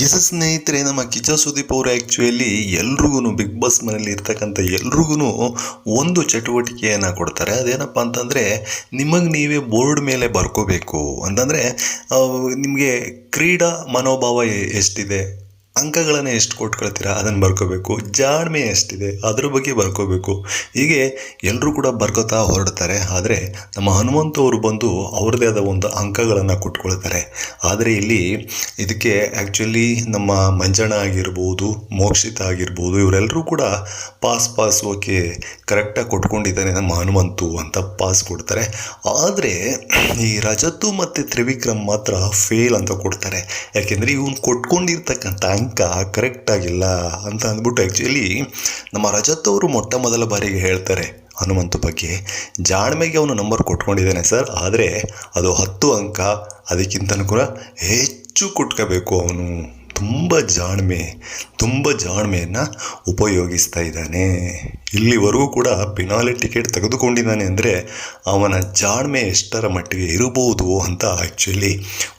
S ಸ್ನೇಹಿತರೆ, ನಮ್ಮ ಕಿಚ ಸುದೀಪ್ ಅವರು ಆ್ಯಕ್ಚುಲಿ ಎಲ್ರಿಗೂ ಬಿಗ್ ಬಾಸ್ ಮನೇಲಿ ಇರ್ತಕ್ಕಂಥ ಎಲ್ರಿಗೂ ಒಂದು ಚಟುವಟಿಕೆಯನ್ನು ಕೊಡ್ತಾರೆ. ಅದೇನಪ್ಪ ಅಂತಂದರೆ, ನಿಮಗೆ ನೀವೇ ಬೋರ್ಡ್ ಮೇಲೆ ಬರ್ಕೋಬೇಕು. ಅಂತಂದರೆ ನಿಮಗೆ ಕ್ರೀಡಾ ಮನೋಭಾವ ಎಷ್ಟಿದೆ? ಅಂಕಗಳನ್ನು ಎಷ್ಟು ಕೊಟ್ಕೊಳ್ತೀರಾ? ಅದನ್ನು ಬರ್ಕೋಬೇಕು. ಜಾಣ್ಮೆ ಎಷ್ಟಿದೆ? ಅದ್ರ ಬಗ್ಗೆ ಬರ್ಕೋಬೇಕು. ಹೀಗೆ ಎಲ್ಲರೂ ಕೂಡ ಬರ್ಕೋತಾ ಹೊರಡ್ತಾರೆ. ಆದರೆ ನಮ್ಮ ಹನುಮಂತವರು ಬಂದು ಅವ್ರದ್ದೇ ಆದ ಒಂದು ಅಂಕಗಳನ್ನು ಕೊಟ್ಕೊಳ್ತಾರೆ. ಆದರೆ ಇಲ್ಲಿ ಇದಕ್ಕೆ ಆ್ಯಕ್ಚುಲಿ ನಮ್ಮ ಮಂಜಣ್ಣ ಆಗಿರ್ಬೋದು, ಮೋಕ್ಷಿತ ಆಗಿರ್ಬೋದು ಇವರೆಲ್ಲರೂ ಕೂಡ ಪಾಸ್ ಪಾಸ್ ಓಕೆ ಕರೆಕ್ಟಾಗಿ ಕೊಟ್ಕೊಂಡಿದ್ದಾನೆ ನಮ್ಮ ಹನುಮಂತು ಅಂತ ಪಾಸ್ ಕೊಡ್ತಾರೆ. ಆದರೆ ಈ ರಜತು ಮತ್ತು ತ್ರಿವಿಕ್ರಮ್ ಮಾತ್ರ ಫೇಲ್ ಅಂತ ಕೊಡ್ತಾರೆ. ಯಾಕೆಂದರೆ ಇವನು ಕೊಟ್ಕೊಂಡಿರ್ತಕ್ಕಂಥ ಅಂಕ ಕರೆಕ್ಟಾಗಿಲ್ಲ ಅಂತ ಅಂದ್ಬಿಟ್ಟು ಆ್ಯಕ್ಚುಲಿ ನಮ್ಮ ರಜತ್ ಅವರು ಮೊಟ್ಟ ಮೊದಲ ಬಾರಿಗೆ ಹೇಳ್ತಾರೆ ಹನುಮಂತ ಬಗ್ಗೆ. ಜಾಣ್ಮೆಗೆ ಅವನು ನಂಬರ್ ಕೊಟ್ಕೊಂಡಿದ್ದಾನೆ ಸರ್ ಆದರೆ ಅದು ಹತ್ತು ಅಂಕ, ಅದಕ್ಕಿಂತನೂ ಕೂಡ ಹೆಚ್ಚು ಕೊಟ್ಕೋಬೇಕು ಅವನು. ತುಂಬ ಜಾಣ್ಮೆ, ತುಂಬ ಜಾಣ್ಮೆಯನ್ನು ಉಪಯೋಗಿಸ್ತಾ ಇದ್ದಾನೆ. ಇಲ್ಲಿವರೆಗೂ ಕೂಡ ಪಿನಾಲೆ ಟಿಕೆಟ್ ತೆಗೆದುಕೊಂಡಿದ್ದಾನೆ ಅಂದರೆ ಅವನ ಜಾಣ್ಮೆ ಎಷ್ಟರ ಮಟ್ಟಿಗೆ ಇರಬಹುದು ಅಂತ ಆ್ಯಕ್ಚುಲಿ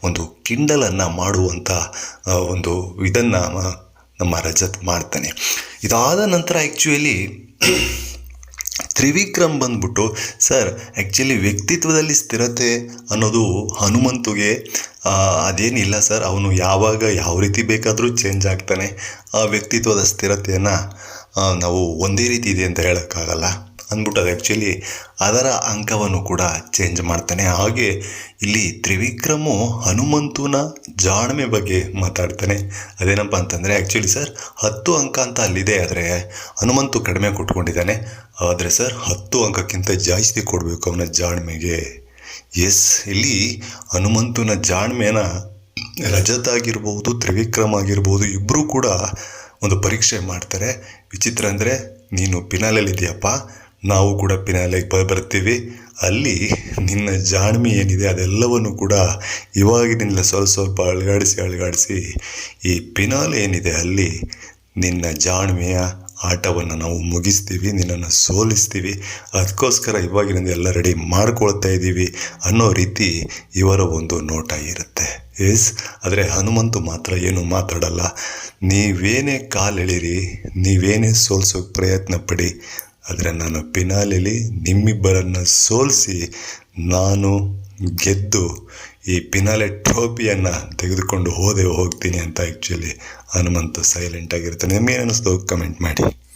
ಒಂದು ಕಿಂಡಲನ್ನು ಮಾಡುವಂಥ ಒಂದು ಇದನ್ನು ನಮ್ಮ ರಜತ್ ಮಾಡ್ತಾನೆ. ಇದಾದ ನಂತರ ಆ್ಯಕ್ಚುಲಿ ತ್ರಿವಿಕ್ರಮ್ ಬಂದ್ಬಿಟ್ಟು, ಸರ್ ಆ್ಯಕ್ಚುಲಿ ವ್ಯಕ್ತಿತ್ವದಲ್ಲಿ ಸ್ಥಿರತೆ ಅನ್ನೋದು ಹನುಮಂತುಗೆ ಅದೇನಿಲ್ಲ ಸರ್, ಅವನು ಯಾವಾಗ ಯಾವ ರೀತಿ ಬೇಕಾದರೂ ಚೇಂಜ್ ಆಗ್ತಾನೆ. ಆ ವ್ಯಕ್ತಿತ್ವದ ಸ್ಥಿರತೆಯನ್ನು ನಾವು ಒಂದೇ ರೀತಿ ಇದೆ ಅಂತ ಹೇಳೋಕ್ಕಾಗಲ್ಲ. ಅಂದ್ಬಿಟ್ಟು ಅದು ಆ್ಯಕ್ಚುಲಿ ಅದರ ಅಂಕವನ್ನು ಕೂಡ ಚೇಂಜ್ ಮಾಡ್ತಾನೆ. ಹಾಗೆ ಇಲ್ಲಿ ತ್ರಿವಿಕ್ರಮು ಹನುಮಂತುನ ಜಾಣ್ಮೆ ಬಗ್ಗೆ ಮಾತಾಡ್ತಾನೆ. ಅದೇನಪ್ಪ ಅಂತಂದರೆ ಆ್ಯಕ್ಚುಲಿ ಸರ್ ಹತ್ತು ಅಂಕ ಅಂತ ಅಲ್ಲಿದೆ, ಆದರೆ ಹನುಮಂತು ಕಡಿಮೆ ಕೊಟ್ಕೊಂಡಿದ್ದಾನೆ. ಆದರೆ ಸರ್ ಹತ್ತು ಅಂಕಕ್ಕಿಂತ ಜಾಸ್ತಿ ಕೊಡಬೇಕು ಅವನ ಜಾಣ್ಮೆಗೆ. ಎಸ್, ಇಲ್ಲಿ ಹನುಮಂತನ ಜಾಣ್ಮೆನ ರಜತ ಆಗಿರ್ಬೋದು ತ್ರಿವಿಕ್ರಮ್ ಆಗಿರ್ಬೋದು ಇಬ್ಬರೂ ಕೂಡ ಒಂದು ಪರೀಕ್ಷೆ ಮಾಡ್ತಾರೆ. ವಿಚಿತ್ರ ಅಂದರೆ, ನೀನು ಪಿನಾಲಲ್ಲಿದೆಯಪ್ಪ ನಾವು ಕೂಡ ಪಿನಾಲೆಗೆ ಬ ಬರ್ತೀವಿ. ಅಲ್ಲಿ ನಿನ್ನ ಜಾಣ್ಮೆ ಏನಿದೆ, ಅದೆಲ್ಲವನ್ನು ಕೂಡ ಇವಾಗಿನಿಂದಲೇ ಸ್ವಲ್ಪ ಸ್ವಲ್ಪ ಅಳಗಾಡಿಸಿ ಅಳಗಾಡಿಸಿ, ಈ ಪಿನಾಲೆ ಏನಿದೆ ಅಲ್ಲಿ ನಿನ್ನ ಜಾಣ್ಮೆಯ ಆಟವನ್ನು ನಾವು ಮುಗಿಸ್ತೀವಿ, ನಿನ್ನನ್ನು ಸೋಲಿಸ್ತೀವಿ. ಅದಕ್ಕೋಸ್ಕರ ಇವಾಗಿನಿಂದ ಎಲ್ಲ ರೆಡಿ ಮಾಡ್ಕೊಳ್ತಾ ಇದ್ದೀವಿ ಅನ್ನೋ ರೀತಿ ಇವರ ಒಂದು ನೋಟ ಇರುತ್ತೆ. ಎಸ್ ಆದರೆ ಹನುಮಂತು ಮಾತ್ರ ಏನು ಮಾತಾಡಲ್ಲ. ನೀವೇನೇ ಕಾಲೆಳಿರಿ, ನೀವೇನೇ ಸೋಲ್ಸೋಕೆ ಪ್ರಯತ್ನ ಪಡಿ ಆದರೆ ನಾನು ಪಿನಾಲಿಲಿ ನಿಮ್ಮಿಬ್ಬರನ್ನು ಸೋಲಿಸಿ ನಾನು ಗೆದ್ದು ಈ ಪಿನಾಲೆ ಟ್ರೋಫಿಯನ್ನು ತೆಗೆದುಕೊಂಡು ಹೋದೆ ಹೋಗ್ತೀನಿ ಅಂತ ಆ್ಯಕ್ಚುಲಿ ಹನುಮಂತ ಸೈಲೆಂಟ್ ಆಗಿರ್ತಾನೆ. ನಿಮ್ಗೆ ಏನು ಅನ್ನಿಸ್ತು ಕಮೆಂಟ್ ಮಾಡಿ.